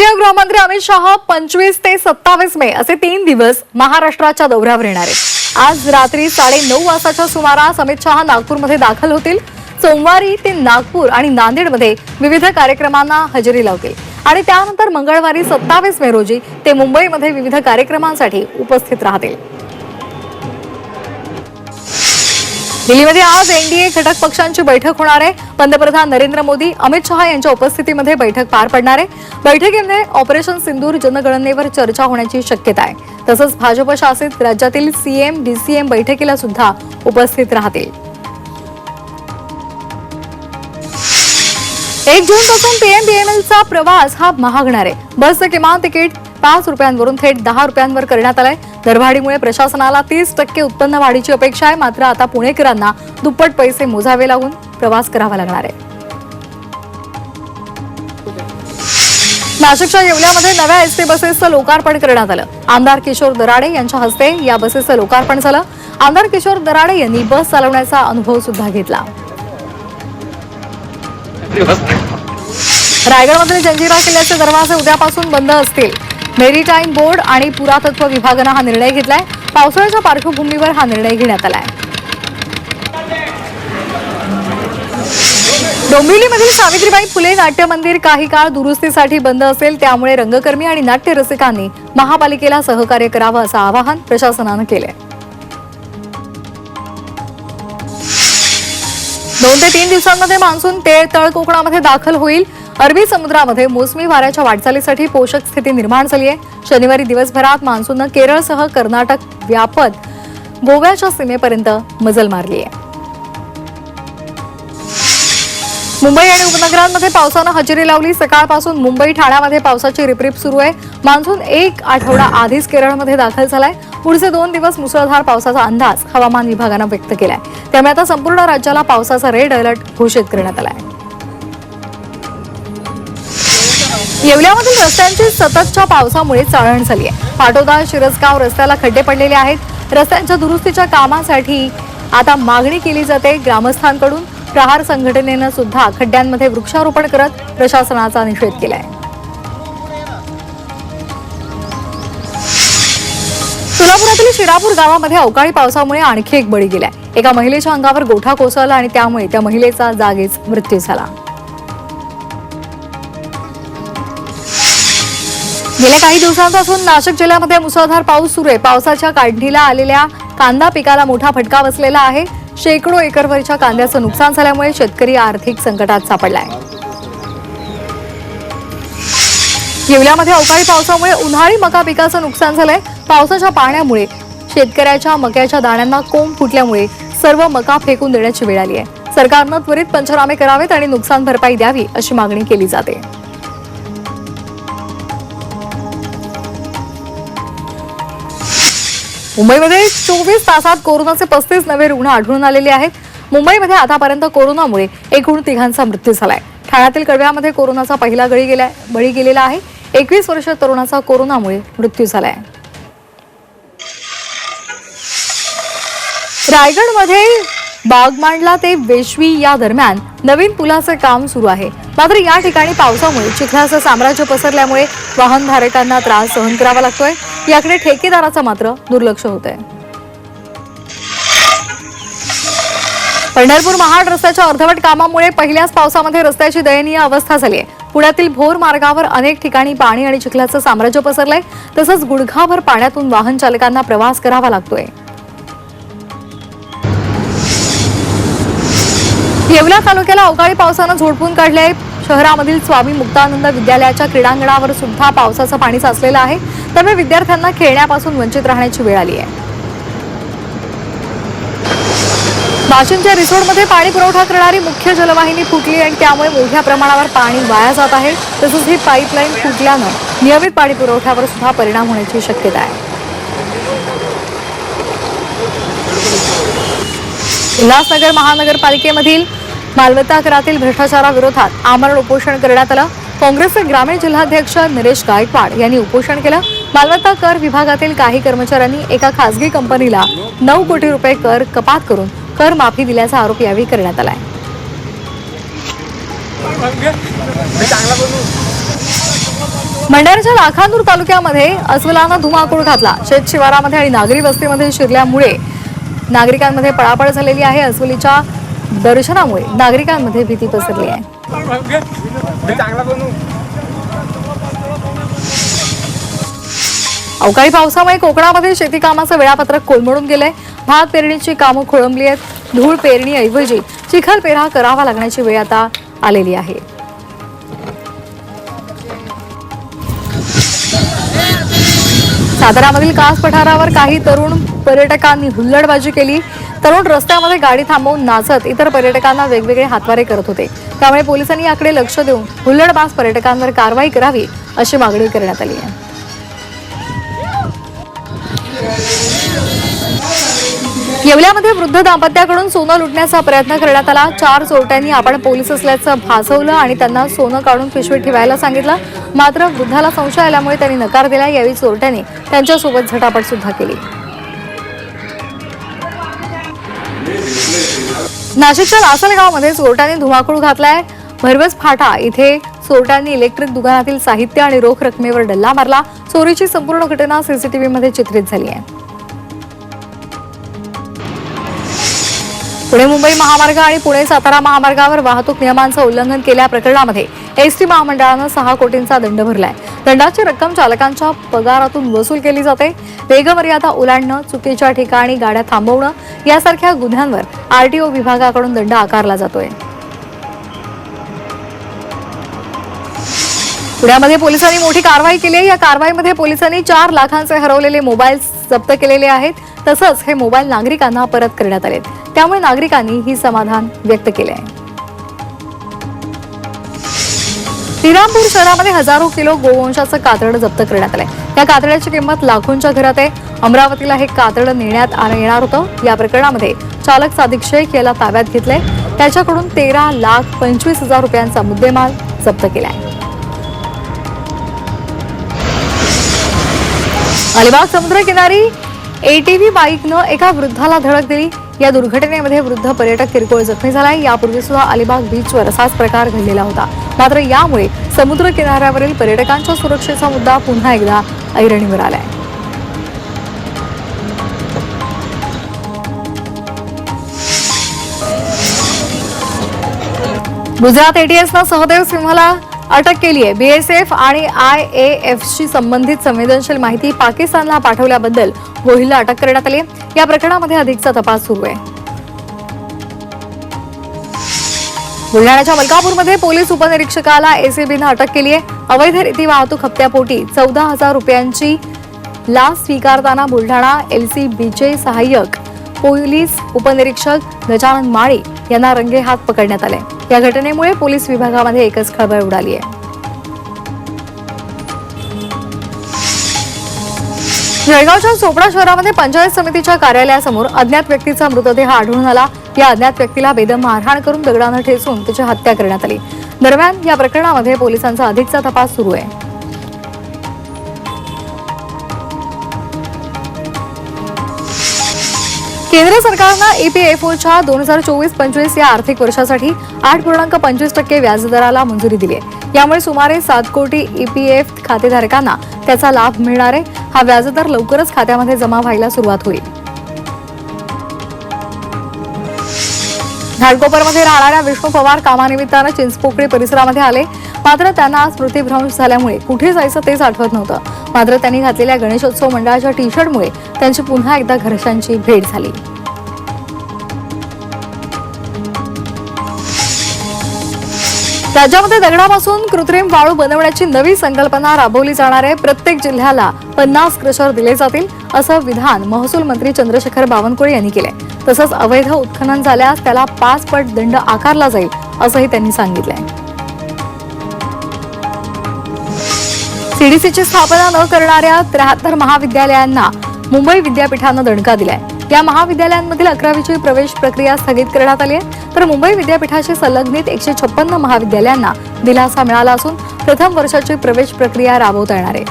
केंद्रीय गृहमंत्री अमित शहा पंचवीस ते सत्तावीस मे असे तीन दिवस महाराष्ट्राच्या दौऱ्यावर येणार आहेत. आज रात्री साडे नऊ वाजताच्या सुमारास अमित शहा नागपूरमध्ये दाखल होतील. सोमवारी ते नागपूर आणि नांदेडमध्ये विविध कार्यक्रमांना हजेरी लावतील. आणि त्यानंतर मंगळवारी सत्तावीस मे रोजी ते मुंबईमध्ये विविध कार्यक्रमांसाठी उपस्थित राहतील. दिल्लीमध्ये आज एनडीए घटक पक्षांची बैठक होणार आहे. पंतप्रधान नरेंद्र मोदी अमित शहा यांच्या उपस्थितीमध्ये बैठक पार पडणार आहे. बैठकीमध्ये ऑपरेशन सिंदूर जनगणनेवर चर्चा होण्याची शक्यता आहे. तसंच भाजप शासित राज्यातील सीएम डीसीएम बैठकीला सुद्धा उपस्थित राहतील. एक जून पासून पीएमबीएमएलचा चा प्रवास हा महागणार आहे. बसचं किमान तिकीट पाच रुपयांवरून थेट दहा रुपयांवर करण्यात आलाय. दरवाढीमुळे प्रशासनाला तीस टक्के उत्पन्न वाढीची अपेक्षा आहे. मात्र आता पुणेकरांना दुप्पट पैसे मोजावे लागून प्रवास करावा लागणार आहे. नाशिकच्या येवल्यामध्ये नव्या एसटी बसेसचं लोकार्पण करण्यात आलं. आमदार किशोर दराडे यांच्या हस्ते या बसेसचं लोकार्पण झालं. आमदार किशोर दराडे यांनी बस चालवण्याचा अनुभव सुद्धा घेतला. रायगडमधील जंजिरा किल्ल्याचे दरवाजे उद्यापासून बंद असतील. मेरीटाईम बोर्ड आणि पुरातत्व विभागानं हा निर्णय घेतलाय. पावसाळ्याच्या पार्श्वभूमीवर हा निर्णय घेण्यात आलाय. डोंबिवलीमधील सावित्रीबाई फुले नाट्य मंदिर काही काळ दुरुस्तीसाठी बंद असेल त्यामुळे रंगकर्मी आणि नाट्य रसिकांनी महापालिकेला सहकार्य करावं असं आवाहन प्रशासनानं केलंय. दोन ते तीन दिवसांमध्ये मान्सून ते तळ कोकणामध्ये दाखल होईल. अरबी समुद्रामध्ये मोसमी वाऱ्याच्या वाटचालीसाठी पोषक स्थिती निर्माण झाली आहे. शनिवारी दिवसभरात मान्सूननं केरळसह कर्नाटक व्यापत गोव्याच्या सीमेपर्यंत मजल मारली आहे. मुंबई आणि उपनगरांमध्ये पावसानं हजेरी लावली. सकाळपासून मुंबई ठाण्यामध्ये पावसाची रिपरिप सुरू आहे. मान्सून एक आठवडा आधीच केरळमध्ये दाखल झालाय. पुढचे दोन दिवस मुसळधार पावसाचा अंदाज हवामान विभागानं व्यक्त केलाय. त्यामुळे आता संपूर्ण राज्याला पावसाचा रेड अलर्ट घोषित करण्यात आहे येवल्यामधील रस्त्यांची सततच्या पावसामुळे चाळण झाली आहे. पाटोदा शिरसगाव रस्त्याला खड्डे पडलेले आहेत. रस्त्यांच्या दुरुस्तीच्या कामासाठी आता मागणी केली जाते ग्रामस्थांकडून. प्रहार संघटनेनं सुद्धा खड्ड्यांमध्ये वृक्षारोपण करत प्रशासनाचा निषेध केलाय. सोलापुरातील शिरापूर गावामध्ये अवकाळी पावसामुळे आणखी एक बळी गेलाय. एका महिलेच्या अंगावर गोठा कोसळला आणि त्यामुळे त्या महिलेचा जागीच मृत्यू झाला. गेल्या काही दिवसांपासून नाशिक जिल्ह्यामध्ये मुसळधार पाऊस सुरू आहे. पावसाच्या काढणीला आलेल्या कांदा पिकाला मोठा फटका बसलेला आहे. शेकडो एकरवरच्या कांद्याचं नुकसान झाल्यामुळे शेतकरी आर्थिक संकटात सापडलाय. येवल्यामध्ये अवकाळी पावसामुळे उन्हाळी मका पिकाचं नुकसान झालंय. पावसाच्या पाण्यामुळे शेतकऱ्याच्या मक्याच्या दाण्यांना कोंब फुटल्यामुळे सर्व मका फेकून देण्याची वेळ आली आहे. सरकारनं त्वरित पंचनामे करावेत आणि नुकसान भरपाई द्यावी अशी मागणी केली जाते. मुंबईमध्ये चोवीस तासात कोरोनाचे पस्तीस नवे रुग्ण आढळून आलेले आहेत. मुंबईमध्ये आतापर्यंत कोरोनामुळे एकूण तिघांचा मृत्यू झालाय. ठाण्यातील कडव्यामध्ये कोरोनाचा पहिला गळी गेला बळी गेलेला आहे. एकवीस वर्ष तरुणाचा कोरोनामुळे मृत्यू झालाय. रायगडमध्ये बागमांडला ते वेशवी या दरम्यान नवीन पुलाचं काम सुरू आहे. मात्र या ठिकाणी पावसामुळे चिखलाचं साम्राज्य पसरल्यामुळे वाहनधारकांना त्रास सहन करावा लागतोय. याकडे ठेकेदाराचं मात्र दुर्लक्ष होत आहे पंढरपूर महाड रस्त्याच्या अर्धवट कामामुळे पहिल्याच पावसामध्ये रस्त्याची दयनीय अवस्था झाली आहे पुण्यातील भोर मार्गावर अनेक ठिकाणी पाणी आणि चिखलाचं साम्राज्य पसरलंय. तसंच गुडघाभर पाण्यातून वाहन चालकांना प्रवास करावा लागतोय. येवला तालुक्याला अवकाळी पावसानं झोडपून काढले शहरामधील स्वामी मुक्तानंद विद्यालयाच्या क्रीडांगणावर सुद्धा पावसाचं पाणी साचलेलं आहे. त्यामुळे विद्यार्थ्यांना खेळण्यापासून वंचित राहण्याची वेळ आली आहे. वाशिमच्या रिसोडमध्ये पाणी पुरवठा करणारी मुख्य जलवाहिनी फुटली आणि त्यामुळे मोठ्या प्रमाणावर पाणी वाया जात आहे. तसंच ही पाईपलाईन फुटल्यानं नियमित पाणी पुरवठ्यावर सुद्धा परिणाम होण्याची शक्यता आहे. उल्हासनगर महानगरपालिकेमधील मालमत्ता करातील भ्रष्टाचाराविरोधात आमरण उपोषण करण्यात आलं. काँग्रेसचे ग्रामीण जिल्हाध्यक्ष नरेश गायकवाड यांनी उपोषण केलं. मालमत्ता कर विभागातील काही कर्मचाऱ्यांनी एका खासगी कंपनीला नऊ कोटी रुपये कर कपात करून कर माफी दिल्याचा आरोप यावेळी करण्यात आलाय. मी लाखांदूर तालुक्यामध्ये अस्वलानं धुमाकूळ घातला. शेत शिवारामध्ये आणि नागरी वस्तीमध्ये शिरल्यामुळे नागरिकांमध्ये पळापळ झालेली आहे. अस्वलीच्या दर्शनामुळे नागरिकांमध्ये भीती पसरली आहे. अवकाळी पावसामुळे कोकणामध्ये शेती कामाचं वेळापत्रक कोलमडून गेलंय. भात पेरणीची कामं खोळंबली आहेत. धूळ पेरणीऐवजी चिखल पेरा करावा लागण्याची वेळ आता आलेली आहे. सातारामधील कास पठारावर काही तरुण पर्यटकांनी हुल्लडबाजी केली. तरुण रस्त्यामध्ये गाडी थांबवून नाचत इतर पर्यटकांना वेगवेगळे हातवारे करत होते. त्यामुळे पोलिसांनी याकडे लक्ष देऊन हुल्लडबाज पर्यटकांवर कारवाई करावी अशी मागणी करण्यात आली आहे. येवल्यामध्ये वृद्ध दाम्पत्याकडून सोनं लुटण्याचा प्रयत्न करण्यात आला. चार चोरट्यांनी आपण पोलीस असल्याचं भासवलं आणि त्यांना सोनं काढून पिशवीत ठेवायला सांगितलं. मात्र वृद्धाला संशय आल्यामुळे त्यांनी नकार दिला. यावेळी चोरट्यांनी त्यांच्यासोबत झटापट सुद्धा केली. नाशिकच्या लासलगावमध्ये चोरट्यांनी धुमाकूळ घातलाय. भरवस फाटा इथे चोरट्यांनी इलेक्ट्रिक दुकानातील साहित्य आणि रोख रकमेवर डल्ला मारला. चोरीची संपूर्ण घटना सीसीटीव्ही मध्ये चित्रित झाली आहे. पुणे मुंबई महामार्ग आणि पुणे सातारा महामार्गावर वाहतूक नियमांचं उल्लंघन केल्या प्रकरणामध्ये एसटी महामंडळानं सहा कोटींचा दंड भरलाय. दंडाची रक्कम चालकांच्या पगारातून वसूल केली जाते. वेगमर्यादा ओलांडणं चुकीच्या ठिकाणी गाड्या थांबवणं यासारख्या गुन्ह्यांवर आरटीओ विभागाकडून दंड आकारला जातोय. पुण्यामध्ये पोलिसांनी मोठी कारवाई केली आहे. या कारवाईमध्ये पोलिसांनी चार लाखांचे हरवलेले मोबाईल जप्त केलेले आहेत. तसंच हे मोबाईल नागरिकांना परत करण्यात आलेत. त्यामुळे नागरिकांनी ही समाधान व्यक्त केले आहे. श्रीरामपूर शहरामध्ये हजारो किलो गोवंशाचं कातडं जप्त करण्यात आलंय. या कातड्याची किंमत लाखोंच्या घरात आहे. अमरावतीला हे कातड नेण्यात येणार होतं. या प्रकरणामध्ये चालक सादिक शेख याला ताब्यात घेतलंय. त्याच्याकडून तेरा लाख पंचवीस हजार रुपयांचा मुद्देमाल जप्त केलाय. अलिबाग समुद्रकिनारी एटीव्ही बाईकनं एका वृद्धाला धडक दिली. या दुर्घटनेमध्ये वृद्ध पर्यटक किरकोळ जखमी झालाय. यापूर्वी सुद्धा अलिबाग बीचवर असाच प्रकार घडलेला होता. मात्र यामुळे समुद्र किनाऱ्यावरील पर्यटकांच्या सुरक्षेचा मुद्दा पुन्हा एकदा ऐरणीवर आलाय. गुजरात एटीएसनं सहदेव सिंहला अटक केली आहे. बीएसएफ आणि आय ए एफशी संबंधित संवेदनशील माहिती पाकिस्तानला पाठवल्याबद्दल गोहिलला अटक करण्यात आली या प्रकरणामध्ये अधिकचा तपास सुरू आहे. बुलढाण्याच्या मलकापूरमध्ये पोलीस उपनिरीक्षकाला एसीबीनं अटक केली आहे. अवैध रीती वाहतूक हप्त्यापोटी चौदा हजार रुपयांची लाच स्वीकारताना बुलढाणा एलसीबीचे सहाय्यक पोलीस उपनिरीक्षक गजानन माळी यांना रंगेहात पकडण्यात आले. या घटनेमुळे पोलीस विभागामध्ये एकच खळबळ उडाली आहे. जळगावच्या चोपडा शहरामध्ये पंचायत समितीच्या कार्यालयासमोर अज्ञात व्यक्तीचा मृतदेह आढळून आला. या अज्ञात व्यक्तीला बेदम मारहाण करून दगडानं ठेचून त्याची हत्या करण्यात आली. दरम्यान या प्रकरणामध्ये पोलिसांचा अधिकचा तपास सुरू आहे. केंद्र सरकारनं ईपीएफओच्या दोन हजार चोवीस पंचवीस या आर्थिक वर्षासाठी आठ पूर्णांक पंचवीस टक्के व्याजदराला मंजुरी दिली आहे. यामुळे सुमारे सात कोटी ईपीएफ खातेधारकांना त्याचा लाभ मिळणार आहे. हा व्याजदर लवकरच खात्यामध्ये जमा व्हायला सुरुवात होईल. घाटकोपरमध्ये राहणाऱ्या विष्णू पवार कामानिमित्तानं चिंचपोकळी परिसरामध्ये आले. मात्र त्यांना स्मृतीभ्रंश झाल्यामुळे कुठे जायचं तेच आठवत नव्हतं. मात्र त्यांनी घातलेल्या गणेशोत्सव मंडळाच्या टी शर्टमुळे त्यांची पुन्हा एकदा घरशांची भेट झाली. राज्यामध्ये दगडापासून कृत्रिम वाळू बनवण्याची नवी संकल्पना राबवली जाणार आहे. प्रत्येक जिल्ह्याला पन्नास क्रशर दिले जातील असं विधान महसूल मंत्री चंद्रशेखर बावनकुळे यांनी केलंय. तसंच अवैध उत्खनन झाल्यास त्याला पाच पट दंड आकारला जाईल असंही त्यांनी सांगितलंय. सीडीसीची स्थापना न करणाऱ्या त्र्याहत्तर महाविद्यालयांना मुंबई विद्यापीठानं दणका दिलाय. या महाविद्यालयांमधील अकरावीची प्रवेश प्रक्रिया स्थगित करण्यात आली आहे. तर मुंबई विद्यापीठाशी संलग्नित एकशे छप्पन्न महाविद्यालयांना दिलासा मिळाला असून प्रथम वर्षाची प्रवेश प्रक्रिया राबवता येणार आहे.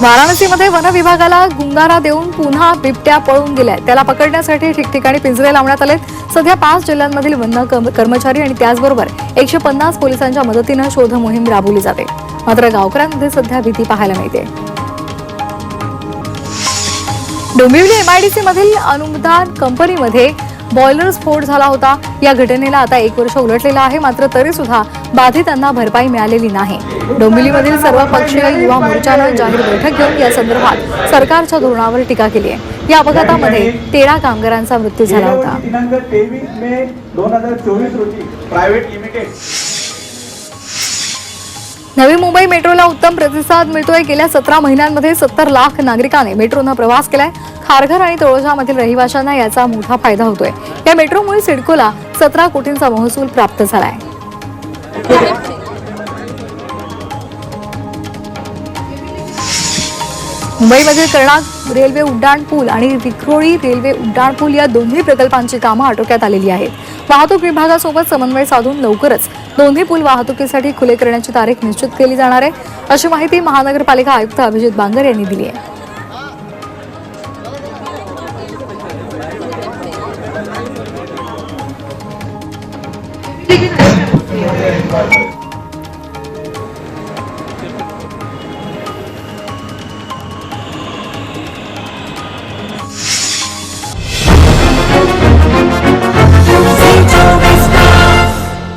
वाराणसीमध्ये वन विभागाला गुंगारा देऊन पुन्हा बिबट्या पळून गेलाय त्याला पकडण्यासाठी ठिकठिकाणी पिंजरे लावण्यात आलेत. सध्या पाच जिल्ह्यांमधील वन कर्मचारी आणि त्याचबरोबर एकशे पन्नास पोलिसांच्या मदतीनं शोध मोहीम राबवली जाते. मात्र गावकऱ्यांमध्ये सध्या भीती पाहायला मिळते. डोंबिवली एमआयडीसी मधील अनुदान कंपनीमध्ये बॉयलर स्फोट झाला होता. या घटनेला आता एक वर्ष उलटलेलं आहे. मात्र तरी सुद्धा बाधितांना भरपाई मिळालेली नाही. डोंबिवलीमधील सर्व पक्षीय युवा मोर्चानं जाहीर बैठक घेऊन या संदर्भात सरकारच्या धोरणावर टीका केली आहे. या अपघातामध्ये तेरा कामगारांचा मृत्यू झाला होता. दिनांक तेवीस मे दोन हजार चोवीस रोजी प्रायव्हेट लिमिटेड. नवी मुंबई मेट्रोला उत्तम प्रतिसाद मिळतोय. गेल्या सतरा महिन्यांमध्ये सत्तर लाख नागरिकांनी मेट्रोनं प्रवास केलाय. खारघर आणि तळोजामधील रहिवाशांना याचा मोठा फायदा होतोय. या मेट्रोमुळे सिडकोला सतरा कोटींचा महसूल प्राप्त झालाय. मुंबईमधील कर्णाक रेल्वे उड्डाण पूल आणि विक्रोळी रेल्वे उड्डाण पूल या दोन्ही प्रकल्पांची कामं आटोक्यात आलेली आहेत. वाहतूक विभागासोबत समन्वय साधून लवकरच दोन्ही पूल वाहतुकीसाठी खुले करण्याची तारीख निश्चित केली जाणार आहे अशी माहिती महानगरपालिका आयुक्त अभिजित बांगर यांनी दिली आहे.